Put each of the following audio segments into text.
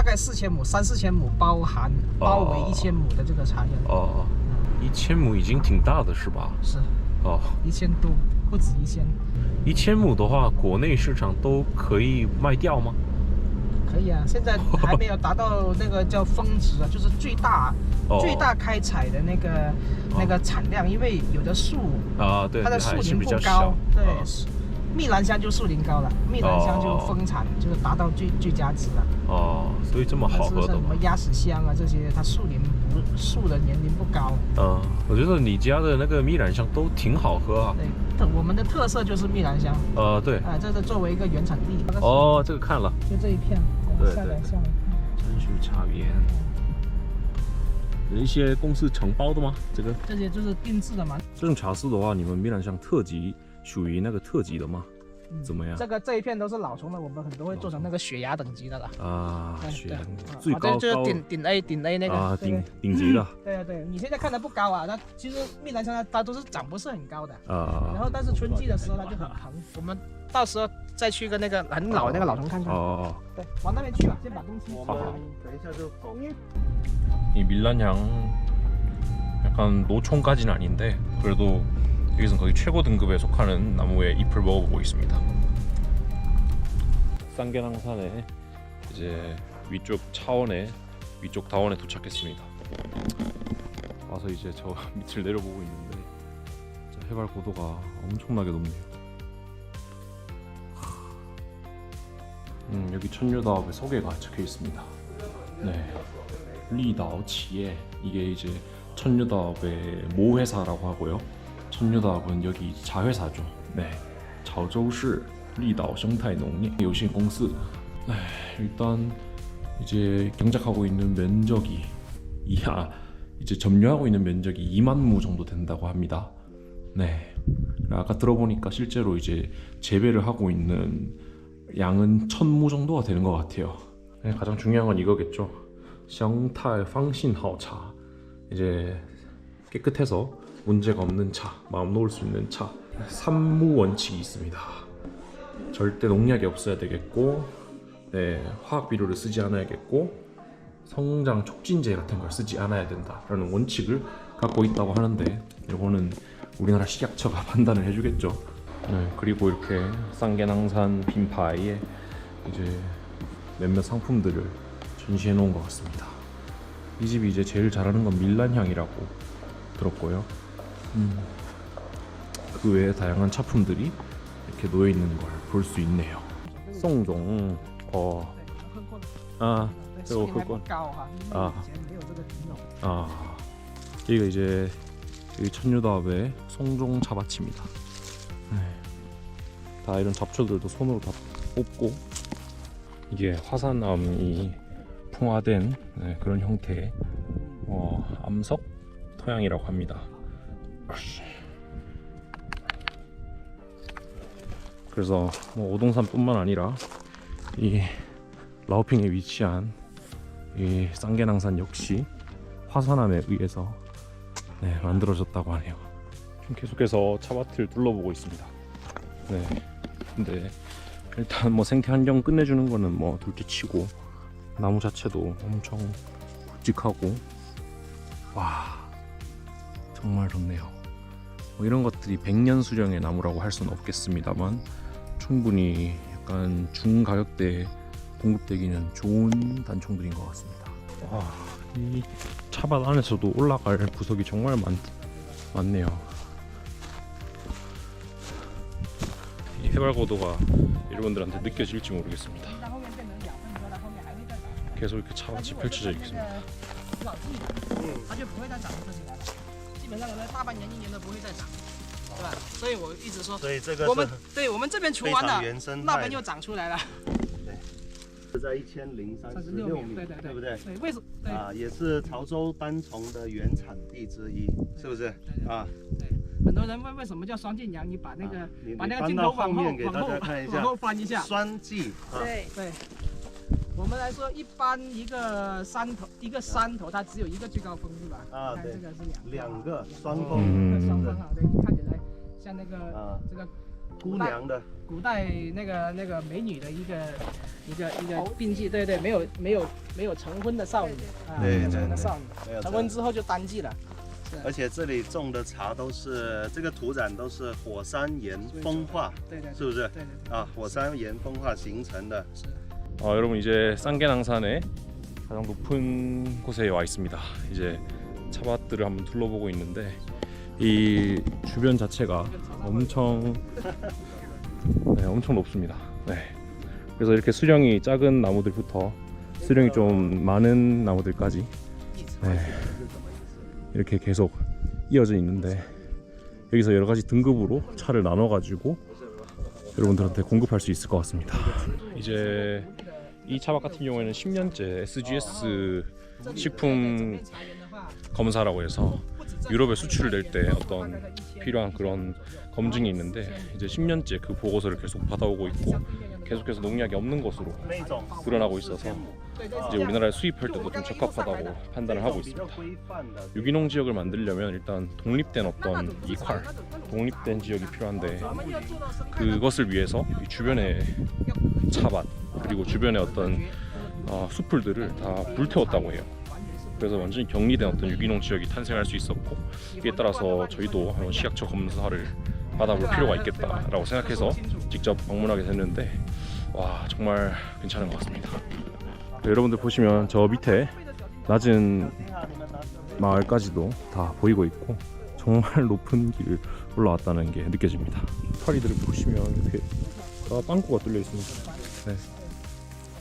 大概四千亩，三四千亩包含包围一千亩的这个茶园，哦，一千亩已经挺大的是吧？是。哦，一千多，不止一千。一千亩的话，国内市场都可以卖掉吗？可以啊，现在还没有达到那个叫峰值啊，就是最大、哦。最大开采的那个、那个产量，因为有的树啊，对，它的树龄不高比较小，，对，啊蜜兰香就树龄高了，蜜兰香就哦丰产，就是达到最最佳值了。哦，所以这么好喝的什么？鸭屎香啊这些，它树龄不树的年龄不高。嗯，我觉得你家的那个蜜兰香都挺好喝啊。对，特我们的特色就是蜜兰香，呃，对，啊，这是作为一个原产地。哦，这个看了，就这一片，对下来对下来看。真树茶园。有一些公司承包的吗？这个这些就是定制的嘛。这种茶室的话，你们蜜兰香特级属于那个特级的吗？嗯怎么样这个这一片都是老虫的，我们很多会做成那个血压等级的了。啊，对对雪兰啊最高啊这就是高顶顶 A 顶 A 那个啊，对顶顶级的对对对，你现在看的不高啊，那其实蜜兰香它它都是长不是很高的，啊。然后但是春季的时候它就很疼。我们到时候再去跟那个很老的那个老虫看看。哦，对，往那边去吧，先把东西。好好等一下就走。 이 밀란향 약간 노총까지는 아닌데 그래도 여기서 거의 최고 등급에 속하는 나무의 잎을 먹어보고 있습니다. 쌍계낭산에 이제 위쪽 차원에 위쪽 다원에 도착했습니다. 와서 이제 저 밑을 내려보고 있는데 해발 고도가 엄청나게 높네요. 음, 여기 천유다업의 소개가 적혀 있습니다. 네. 리다오 치에 이게 이제 천유다업의 모 회사라고 하고요. 순유답은 여기 자회사죠. 네, 자오시 리다오 생태농립 요신공스. 네, 일단 이제 경작하고 있는 면적이 이하 이제 점유하고 있는 면적이 2만 무 정도 된다고 합니다. 네, 아까 들어보니까 실제로 이제 재배를 하고 있는 양은 천무 정도가 되는 것 같아요. 네, 가장 중요한 건 이거겠죠. 샹탈 황신하오차 이제 깨끗해서 문제가 없는 차 마음 놓을 수 있는 차 산무 원칙이 있습니다 절대 농약이 없어야 되겠고 네, 화학 비료를 쓰지 않아야겠고 성장 촉진제 같은 걸 쓰지 않아야 된다라는 원칙을 갖고 있다고 하는데 이거는 우리나라 식약처가 판단을 해주겠죠 네, 그리고 이렇게 쌍계낭산 빈파이에 이제 몇몇 상품들을 전시해 놓은 것 같습니다. 이 집이 이제 제일 잘하는 건 밀란 향이라고 들었고요. 음. 그 외에 다양한 차품들이 이렇게 놓여 있는 걸 볼 수 있네요. 송종 어. 아, 이거 그건 아, 아, 이거 이제 여기 천유다합의 송종 잡아치입니다. 네. 다 이런 잡초들도 손으로 다 뽑고 이게 화산암이 풍화된 네, 그런 형태의 어, 암석 토양이라고 합니다. 그래서 뭐 오동산뿐만 아니라 이 라오핑에 위치한 이 쌍계낭산 역시 화산암에 의해서 네, 만들어졌다고 하네요. 계속해서 차밭을 둘러보고 있습니다. 네. 근데 일단 뭐 생태 환경 끝내주는 거는 뭐 둘째치고 나무 자체도 엄청 굵직하고 와 정말 좋네요. 뭐 이런 것들이 100년 수령의 나무라고 할 수는 없겠습니다만 충분히 약간 중가격대에 공급되기는 좋은 단총들인 것 같습니다. 와, 이 차밭 안에서도 올라갈 구석이 정말 많, 많네요. 이 해발 고도가 여러분들한테 느껴질지 모르겠습니다. 계속 이렇게 차밭이 펼쳐져 있습니다. 음. 本上可能大半年、一年都不会再长，对吧？所以我一直说，所以这个我们对我们这边除完了，那边又长出来了。是在一千零三十六米，米对对对不对？对，为什么？对啊，也是潮州单丛的原产地之一，是不是？对对啊，对，很多人问为什么叫双剑羊，你把那个啊把那个镜头往后后面给大往后家看一下往后翻一下。双季啊，对，对，我们来说，一般一个山头一个山头它只有一个最高峰是吧？啊对这个是两两个双个峰两个双峰啊，对，看起来像那个啊。这个姑娘的，古代那个那个美女的一个一个一个病记，对对，没有没有没有成婚的少女啊，对没有成婚的少女，没有成婚之后就单季了。而且这里种的茶都是这个土壤都是火山岩风化，对对，是不是？对对对，啊，火山岩风化形成的。 어, 여러분 이제 쌍계낭산의 가장 높은 곳에 와 있습니다. 이제 차밭들을 한번 둘러보고 있는데 이 주변 자체가 엄청 네, 엄청 높습니다. 네. 그래서 이렇게 수령이 작은 나무들부터 수령이 좀 많은 나무들까지 네. 이렇게 계속 이어져 있는데 여기서 여러 가지 등급으로 차를 나눠 가지고 여러분들한테 공급할 수 있을 것 같습니다. 이제 이 차박 같은 경우에는 10년째 SGS 식품 검사라고 해서 유럽에 수출을 낼 때 어떤 필요한 그런 검증이 있는데 이제 10년째 그 보고서를 계속 받아오고 있고 계속해서 농약이 없는 것으로 드러나고 있어서 이제 우리나라에 수입할 때도 좀 적합하다고 판단을 하고 있습니다. 유기농 지역을 만들려면 일단 독립된 어떤 이퀄, 독립된 지역이 필요한데 그것을 위해서 주변에 차밭 그리고 주변의 어떤 어, 숲풀들을 다 불태웠다고 해요. 그래서 완전히 격리된 어떤 유기농 지역이 탄생할 수 있었고 이에 따라서 저희도 한번 시각처 검사를 받아볼 필요가 있겠다라고 생각해서 직접 방문하게 됐는데 와 정말 괜찮은 것 같습니다. 네, 여러분들 보시면 저 밑에 낮은 마을까지도 다 보이고 있고 정말 높은 길을 올라왔다는 게 느껴집니다. 파리들을 보시면 이렇게 다 빵꾸가 뚫려 있습니다. 네.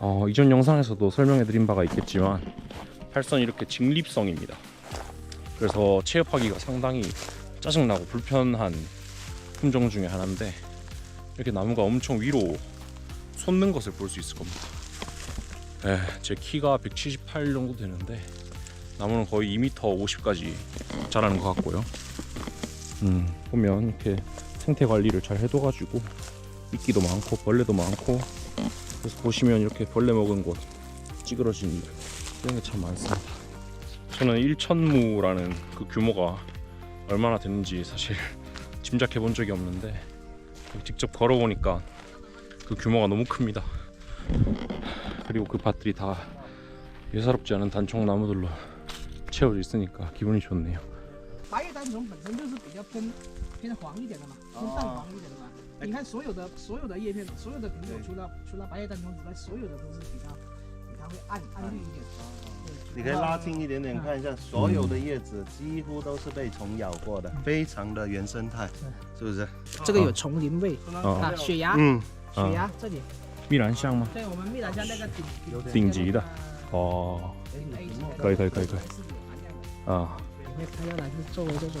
어, 이전 영상에서도 설명해드린 바가 있겠지만 팔선이 이렇게 직립성입니다. 그래서 체업하기가 상당히 짜증나고 불편한 품종 중에 하나인데 이렇게 나무가 엄청 위로 솟는 것을 볼 수 있을 겁니다. 네, 제 키가 178 정도 되는데 나무는 거의 2m 50까지 자라는 것 같고요. 음, 보면 이렇게 생태 관리를 잘 해둬가지고 이끼도 많고 벌레도 많고 그래서 보시면 이렇게 벌레 먹은 곳 찌그러진 일 이런 게 참 많습니다. 저는 1천무라는 그 규모가 얼마나 되는지 사실 짐작해 본 적이 없는데 직접 걸어보니까 그 규모가 너무 큽니다. 그리고 그 밭들이 다 예사롭지 않은 단총 나무들로 채워져 있으니까 기분이 좋네요. 偏偏黄一点的嘛，偏淡黄一点的嘛。你看所有的所有的叶片，所有的苹果对。除了除了白叶单丛之外，所有的都是比它比它会暗暗绿一点。对。你可以拉近一点点看一下，所有的叶子几乎都是被虫咬过的，非常的原生态，是不是？这个有丛林味哦。啊，雪芽，嗯，雪芽这里，蜜兰香吗？对我们蜜兰香那个顶顶级的哦，可以可以可以可以啊。你会拍下来是作为这种，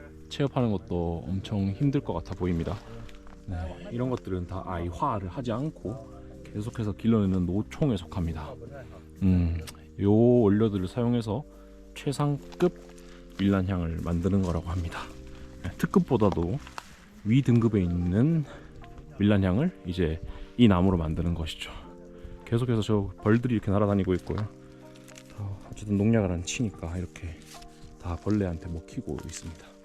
체업하는 것도 엄청 힘들 것 같아 보입니다. 네, 이런 것들은 다 아이화를 하지 않고 계속해서 길러내는 노총에 속합니다. 음, 요 원료들을 사용해서 최상급 밀란향을 만드는 거라고 합니다. 네, 특급보다도 위 등급에 있는 밀란향을 이제 이 나무로 만드는 것이죠. 계속해서 저 벌들이 이렇게 날아다니고 있고요. 어, 어쨌든 농약을 안 치니까 이렇게 다 벌레한테 먹히고 있습니다.